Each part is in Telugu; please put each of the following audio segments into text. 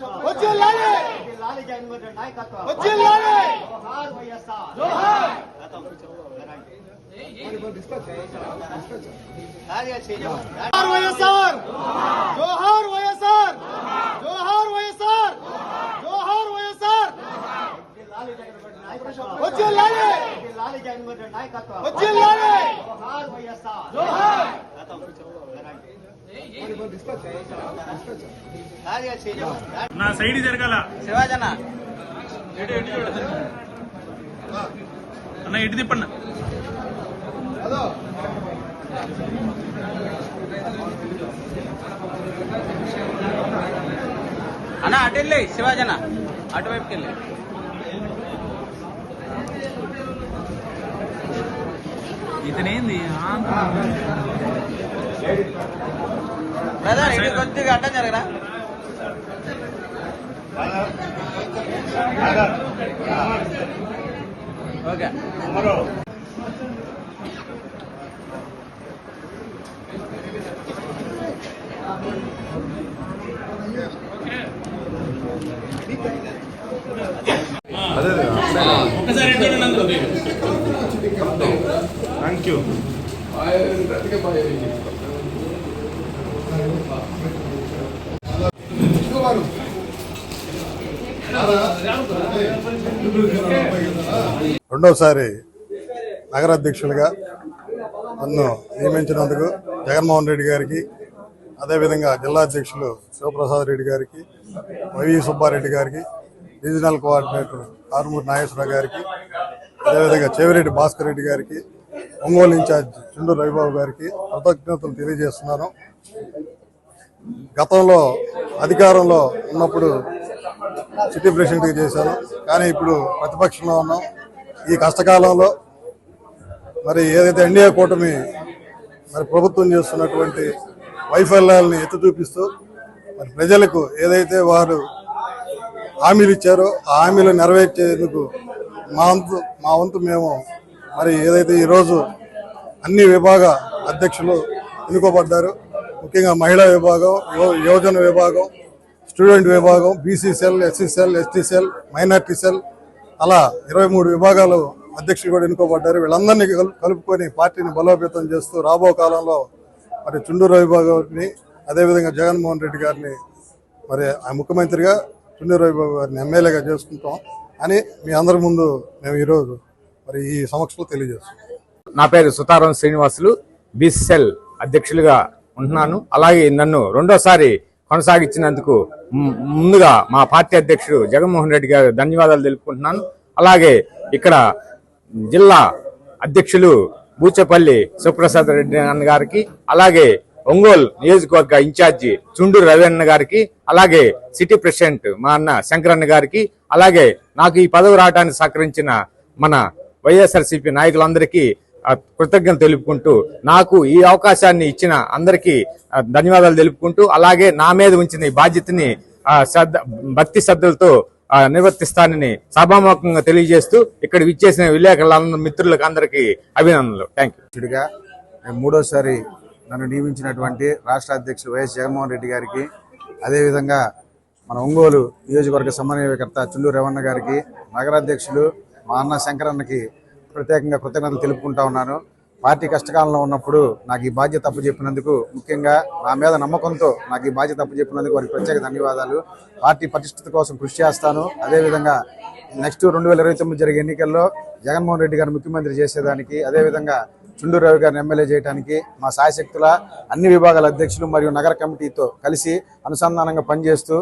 వర్ధిల్లాలి వర్ధిల్లాలి జగన్మోహన్ రెడ్డి నాయకత్వం వర్ధిల్లాలి జోహార్ వైఎస్ఆర్ జోహార్ కార్య చేయండి. జోహార్ వైఎస్ఆర్ జోహార్ వైఎస్ఆర్ జోహార్ వైఎస్ఆర్ జోహార్ వైఎస్ఆర్ వర్ధిల్లాలి జగన్మోహన్ రెడ్డి నాయకత్వం వర్ధిల్లాలి వర్ధిల్లాలి జగన్మోహన్ రెడ్డి నాయకత్వం వర్ధిల్లాలి జోహార్ వైఎస్ఆర్ జోహార్ కార్య చేయండి. నా సైడ్ జరగాల. శివాజన అన్న ఇటు తిప్పన్న అన్న అటు వెళ్ళి శివాజన అటువైపుకి వెళ్ళి. ఇతనేంది? బ్రదర్ ఇది కొద్దిగా అడ్డం జరగరా ఓకే ఒకసారి ఎటు చూడండి అందులో థ్యాంక్ యూ రెండోసారి నగర అధ్యక్షులుగా నన్ను నియమించినందుకు జగన్మోహన్ రెడ్డి గారికి అదేవిధంగా జిల్లా అధ్యక్షులు శివప్రసాద్ రెడ్డి గారికి వైవి సుబ్బారెడ్డి గారికి రీజనల్ కోఆర్డినేటర్ ఆరుమూరి నాగేశ్వరరావు గారికి అదేవిధంగా చెవిరెడ్డి భాస్కర్ రెడ్డి గారికి ఒంగోలు ఇన్ఛార్జ్ చుండూరు రవిబాబు గారికి కృతజ్ఞతలు తెలియజేస్తున్నాను. గతంలో అధికారంలో ఉన్నప్పుడు సిటీ ప్రెసిడెంట్గా చేశాను. కానీ ఇప్పుడు ప్రతిపక్షంలో ఉన్నాం. ఈ కష్టకాలంలో మరి ఏదైతే ఎన్డీఏ కూటమి మరి ప్రభుత్వం చేస్తున్నటువంటి వైఫల్యాలని ఎత్తి చూపిస్తూ మరి ప్రజలకు ఏదైతే వారు హామీలు ఇచ్చారో ఆ హామీలు నెరవేర్చేందుకు మా వంతు మా వంతు మేము మరి ఏదైతే ఈరోజు అన్ని విభాగ అధ్యక్షులు ఎన్నుకోబడ్డారు ముఖ్యంగా మహిళా విభాగం యువజన విభాగం స్టూడెంట్ విభాగం BC cell SC cell ST cell minority cell అలా ఇరవై మూడు విభాగాలు అధ్యక్షులు కూడా ఎన్నుకోబడ్డారు. వీళ్ళందరినీ కలుపుకొని పార్టీని బలోపేతం చేస్తూ రాబో కాలంలో మరి చుండూరు రవిబాబు గారిని అదేవిధంగా జగన్మోహన్ రెడ్డి గారిని మరి ఆ ముఖ్యమంత్రిగా చుండూరు రవిబాబు గారిని ఎమ్మెల్యేగా చేసుకుంటాం అని మీ అందరి ముందు మేము ఈరోజు మరి ఈ సమక్షంలో తెలియజేస్తాం నా పేరు సుతారం శ్రీనివాసులు బీసీఎల్ అధ్యక్షులుగా ఉంటున్నాను. అలాగే నన్ను రెండోసారి కొనసాగించినందుకు ముందుగా మా పార్టీ అధ్యక్షుడు జగన్మోహన్ రెడ్డి గారు ధన్యవాదాలు తెలుపుకుంటున్నాను. అలాగే ఇక్కడ జిల్లా అధ్యక్షులు బూచపల్లి సుప్రసాద్ రెడ్డి అన్న గారికి అలాగే ఒంగోలు నియోజకవర్గ ఇన్ఛార్జి చుండూరు రవీణ గారికి అలాగే సిటీ ప్రెసిడెంట్ మా అన్న శంకరన్న గారికి అలాగే నాకు ఈ పదవి రావడానికి సహకరించిన మన వైఎస్ఆర్సీపీ నాయకులందరికీ కృతజ్ఞత తెలుపుకుంటూ నాకు ఈ అవకాశాన్ని ఇచ్చిన అందరికీ ధన్యవాదాలు తెలుపుకుంటూ అలాగే నా మీద ఉంచిన ఈ బాధ్యతని ఆ, శ్రద్ధ భక్తి శ్రద్ధలతో నిర్వర్తిస్తానని సభాముఖంగా తెలియజేస్తూ ఇక్కడ విచ్చేసిన విలేకరుల మిత్రులకు అందరికీ అభినందనలు. థ్యాంక్ యూ మూడోసారి నన్ను నియమించినటువంటి రాష్ట్ర అధ్యక్షుడు వైఎస్ జగన్మోహన్ రెడ్డి గారికి అదేవిధంగా మన ఒంగోలు నియోజకవర్గ సమన్వయకర్త చుల్లూరు రేవన్న గారికి నగరాధ్యక్షులు మా అన్న శంకరన్నకి ప్రత్యేకంగా కృతజ్ఞతలు తెలుపుకుంటా ఉన్నాను. పార్టీ కష్టకాలంలో ఉన్నప్పుడు నాకు ఈ బాధ్యత అప్పచెప్పినందుకు ముఖ్యంగా నా మీద నమ్మకంతో నాకు ఈ బాధ్యత తప్పు చెప్పినందుకు వారికి ప్రత్యేక ధన్యవాదాలు. పార్టీ పటిష్టత కోసం కృషి చేస్తాను. అదేవిధంగా నెక్స్ట్ రెండు వేల ఇరవై తొమ్మిది జరిగే ఎన్నికల్లో జగన్మోహన్ రెడ్డి గారు ముఖ్యమంత్రి చేసేదానికి అదేవిధంగా చుండూరు రవి గారిని ఎమ్మెల్యే చేయడానికి మా సాయశక్తుల అన్ని విభాగాల అధ్యక్షులు మరియు నగర కమిటీతో కలిసి అనుసంధానంగా పనిచేస్తూ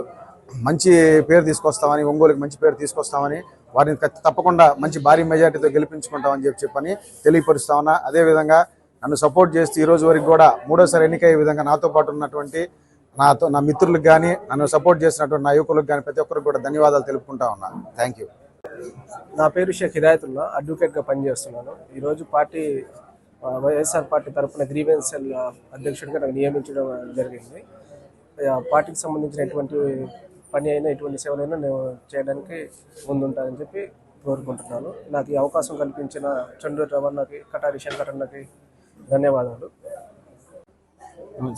మంచి పేరు తీసుకొస్తామని ఒంగోలుకి మంచి పేరు తీసుకొస్తామని వారిని తప్పకుండా మంచి భారీ మెజార్టీతో గెలిపించుకుంటామని చెప్పి చెప్పని తెలియపరుస్తామన్నా అదేవిధంగా నన్ను సపోర్ట్ చేస్తూ ఈ రోజు వరకు కూడా మూడోసారి ఎన్నికయ్యే విధంగా నాతో పాటు ఉన్నటువంటి నాతో నా మిత్రులకు కానీ నన్ను సపోర్ట్ చేసినటువంటి నా యువకులకు కానీ ప్రతి ఒక్కరికి కూడా ధన్యవాదాలు తెలుపుకుంటా ఉన్నాను థ్యాంక్ యూ నా పేరు షేక్ హిదాయతుల్లా అడ్వకేట్గా పనిచేస్తున్నాను. ఈరోజు పార్టీ వైఎస్ఆర్ పార్టీ తరఫున గ్రీవెన్సెల్ అధ్యక్షుడిగా నాకు నియమించడం జరిగింది. పార్టీకి సంబంధించిన ఎటువంటి పని అయినా ఎటువంటి సేవలైనా నేను చేయడానికి ముందుంటానని చెప్పి కోరుకుంటున్నాను. నాకు ఈ అవకాశం కల్పించిన చండూరు రవణకి కటారి శంకరన్నకి ధన్యవాదాలు.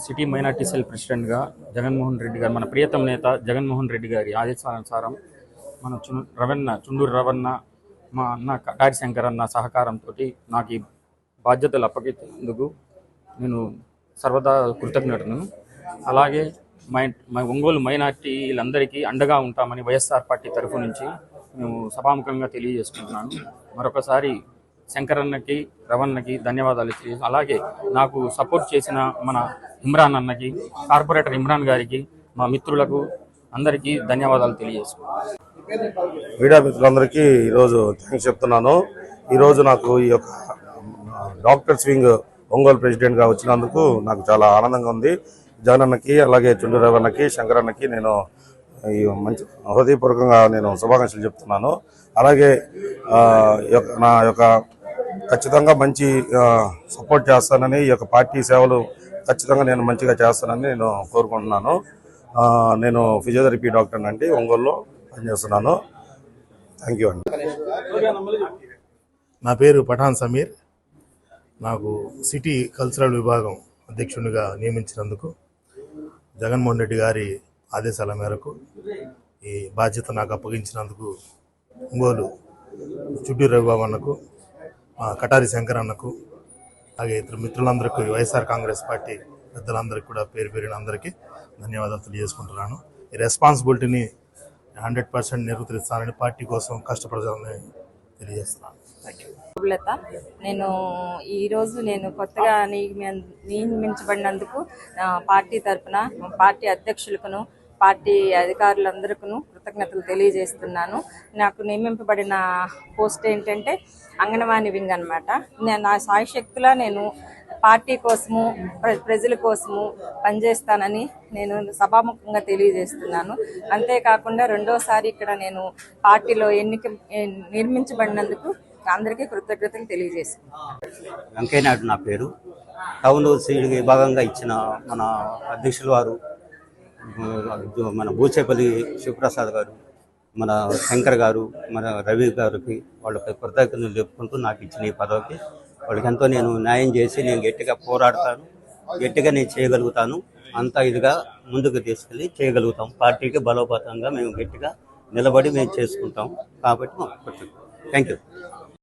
సిటీ మైనార్టీ సెల్ ప్రెసిడెంట్గా జగన్మోహన్ రెడ్డి గారు మన ప్రియతమ నేత జగన్మోహన్ రెడ్డి గారి ఆదేశానుసారం మన చు రవణ చుండూరు రవణ మా అన్న కటారి శంకర్ అన్న సహకారంతో నాకు ఈ బాధ్యతలు అప్పగించేందుకు నేను సర్వదా కృతజ్ఞతను అలాగే మై ఒంగోలు మైనార్టీలందరికీ అండగా ఉంటామని వైఎస్ఆర్ పార్టీ తరఫు నుంచి మేము సభాముఖంగా తెలియజేసుకుంటున్నాను. మరొకసారి శంకరన్నకి రవణకి ధన్యవాదాలు తెలియ అలాగే నాకు సపోర్ట్ చేసిన మన ఇమ్రాన్ అన్నకి కార్పొరేటర్ ఇమ్రాన్ గారికి మా మిత్రులకు అందరికీ ధన్యవాదాలు తెలియజేసుకున్నాను మీడియా మిత్రులందరికీ ఈరోజు థ్యాంక్స్ చెప్తున్నాను. ఈరోజు నాకు ఈ యొక్క డాక్టర్స్ వింగ్ ఒంగోలు ప్రెసిడెంట్గా వచ్చినందుకు నాకు చాలా ఆనందంగా ఉంది. జగనన్నకి అలాగే చుండూరవన్నకి శంకరన్నకి నేను ఈ మంచి హృదయపూర్వకంగా నేను శుభాకాంక్షలు చెప్తున్నాను. అలాగే ఈ యొక్క- నా యొక్క ఖచ్చితంగా మంచి సపోర్ట్ చేస్తానని ఈ యొక్క పార్టీ సేవలు ఖచ్చితంగా నేను మంచిగా చేస్తానని నేను కోరుకుంటున్నాను. నేను ఫిజియోథెరపీ డాక్టర్ అండి ఒంగోలులో పనిచేస్తున్నాను. థ్యాంక్ యూ అండి. నా పేరు పఠాన్ సమీర్. నాకు సిటీ కల్చరల్ విభాగం అధ్యక్షునిగా నియమించినందుకు జగన్మోహన్ రెడ్డి గారి ఆదేశాల మేరకు ఈ బాధ్యత నాకు అప్పగించినందుకు ఒంగోలు చుట్టూ రవిబాబు అన్నకు కటారి శంకర్ అన్నకు అలాగే ఇతర మిత్రులందరికీ వైఎస్ఆర్ కాంగ్రెస్ పార్టీ పెద్దలందరికీ కూడా పేరు పేరిన అందరికీ ధన్యవాదాలు తెలియజేసుకుంటున్నాను. ఈ రెస్పాన్సిబిలిటీని హండ్రెడ్ పర్సెంట్ నిర్వర్తిస్తానని పార్టీ కోసం కష్టపడతానని తెలియజేస్తున్నాను. థ్యాంక్ యూ లత నేను ఈరోజు నేను కొత్తగా నియమించబడినందుకు పార్టీ తరపున పార్టీ అధ్యక్షులకును పార్టీ అధికారులందరికీ కృతజ్ఞతలు తెలియజేస్తున్నాను. నాకు నియమింపబడిన పోస్ట్ ఏంటంటే అంగన్వాణి వింగ్ అనమాట నేను నా సాయశక్తిలా నేను పార్టీ కోసము ప్ర- ప్రజల కోసము పనిచేస్తానని నేను సభాముఖంగా తెలియజేస్తున్నాను. అంతేకాకుండా రెండోసారి ఇక్కడ నేను పార్టీలో ఎన్నిక నిర్మించబడినందుకు అందరికీ కృతజ్ఞతలు తెలియజేస్తున్నాను. వెంకయ్యనాయుడు నా పేరు. టౌన్ సీడ్ విభాగంగా ఇచ్చిన మన అధ్యక్షుల వారు మన బూచేపల్లి శివప్రసాద్ గారు మన శంకర్ గారు మన రవి గారికి వాళ్ళకి కృతజ్ఞతలు చెప్పుకుంటూ నాకు ఇచ్చిన ఈ పదవికి వాళ్ళకి ఎంతో నేను న్యాయం చేసి నేను గట్టిగా పోరాడతాను గట్టిగా నేను చేయగలుగుతాను. అంతా ఇదిగా ముందుకు తీసుకెళ్ళి చేయగలుగుతాం. పార్టీకి బలోపేతంగా మేము గట్టిగా నిలబడి మేము చేసుకుంటాం. కాబట్టి థ్యాంక్ యూ